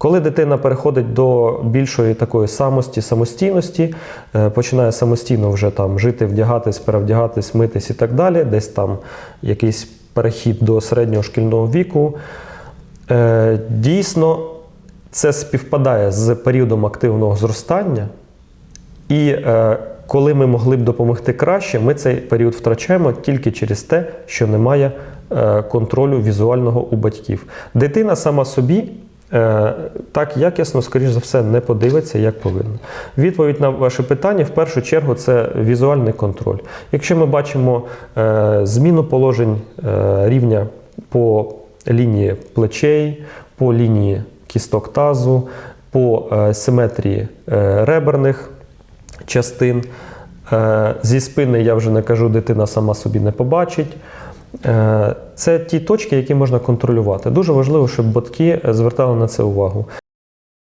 Коли дитина переходить до більшої такої самості, самостійності, е, починає самостійно вже там жити, вдягатись, перевдягатись, митись і так далі, десь там якийсь перехід до середнього шкільного віку, е, дійсно це співпадає з періодом активного зростання. І е, коли ми могли б допомогти краще, ми цей період втрачаємо тільки через те, що немає контролю візуального у батьків. Дитина сама собі. Е, Так якісно, скоріш за все, не подивиться, як повинна. Відповідь на ваше питання в першу чергу це візуальний контроль. Якщо ми бачимо е, зміну положень е, рівня по лінії плечей, по лінії кісток тазу, по симетрії реберних частин. Зі спини я вже не кажу, дитина сама собі не побачить. Е, Це ті точки, які можна контролювати. Дуже важливо, щоб батьки звертали на це увагу.